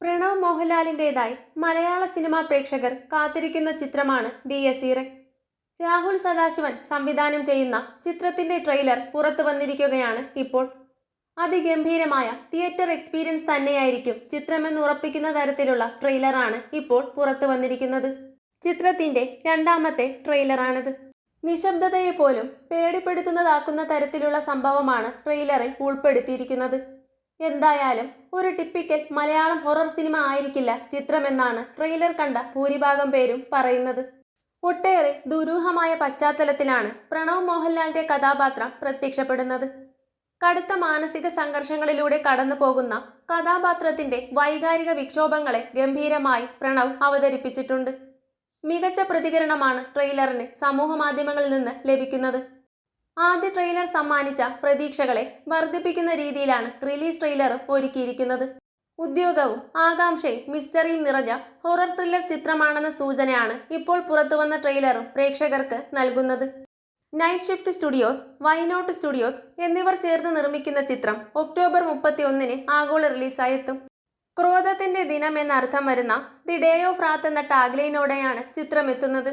പ്രണവ് മോഹൻലാലിന്റെതായി മലയാള cinema പ്രേക്ഷകർ കാത്തിരിക്കുന്ന ചിത്രമാണ് ഡി എസീറെ രാഹുൽ സദാശിവൻ സംവിധാനം ചെയ്യുന്ന ചിത്രത്തിന്റെ ട്രെയിലർ പുറത്തു വന്നിരിക്കുകയാണ് ഇപ്പോൾ. അതിഗംഭീരമായ തിയേറ്റർ എക്സ്പീരിയൻസ് തന്നെയായിരിക്കും ചിത്രമെന്ന് ഉറപ്പിക്കുന്ന തരത്തിലുള്ള ട്രെയിലറാണ് ഇപ്പോൾ പുറത്തു വന്നിരിക്കുന്നത്. ചിത്രത്തിന്റെ രണ്ടാമത്തെ ട്രെയിലറാണിത്. നിശബ്ദതയെ പോലും പേടിപ്പെടുത്തുന്നതാക്കുന്ന തരത്തിലുള്ള സംഭവമാണ് ട്രെയിലറിൽ ഉൾപ്പെടുത്തിയിരിക്കുന്നത്. എന്തായാലും ഒരു ടിപ്പിക്കൽ മലയാളം ഹൊറർ സിനിമ ആയിരിക്കില്ല ചിത്രമെന്നാണ് ട്രെയിലർ കണ്ട ഭൂരിഭാഗം പേരും പറയുന്നത്. ഒട്ടേറെ ദുരൂഹമായ പശ്ചാത്തലത്തിലാണ് പ്രണവ് മോഹൻലാലിന്റെ കഥാപാത്രം പ്രത്യക്ഷപ്പെടുന്നത്. കടുത്ത മാനസിക സംഘർഷങ്ങളിലൂടെ കടന്നു പോകുന്ന കഥാപാത്രത്തിന്റെ വൈകാരിക വിക്ഷോഭങ്ങളെ ഗംഭീരമായി പ്രണവ് അവതരിപ്പിച്ചിട്ടുണ്ട്. മികച്ച പ്രതികരണമാണ് ട്രെയിലറിന് സമൂഹ മാധ്യമങ്ങളിൽ നിന്ന് ലഭിക്കുന്നത്. ആദ്യ ട്രെയിലർ സമ്മാനിച്ച പ്രതീക്ഷകളെ വർദ്ധിപ്പിക്കുന്ന രീതിയിലാണ് റിലീസ് ട്രെയിലർ ഒരുക്കിയിരിക്കുന്നത്. ഉദ്യോഗവും ആകാംക്ഷയും മിസ്റ്ററിയും നിറഞ്ഞ ഹൊറർ ത്രില്ലർ ചിത്രമാണെന്ന സൂചനയാണ് ഇപ്പോൾ പുറത്തുവന്ന ട്രെയിലറും പ്രേക്ഷകർക്ക് നൽകുന്നത്. Night Shift Studios Why Not Studios എന്നിവർ ചേർന്ന് നിർമ്മിക്കുന്ന ചിത്രം ഒക്ടോബർ മുപ്പത്തി ഒന്നിന് ആഗോള റിലീസായി എത്തും ക്രോധത്തിന്റെ ദിനം എന്നർത്ഥം വരുന്ന ദി ഡേ ഓഫ് റാത്ത് എന്ന ടാഗ്ലൈനോടെയാണ് ചിത്രം എത്തുന്നത്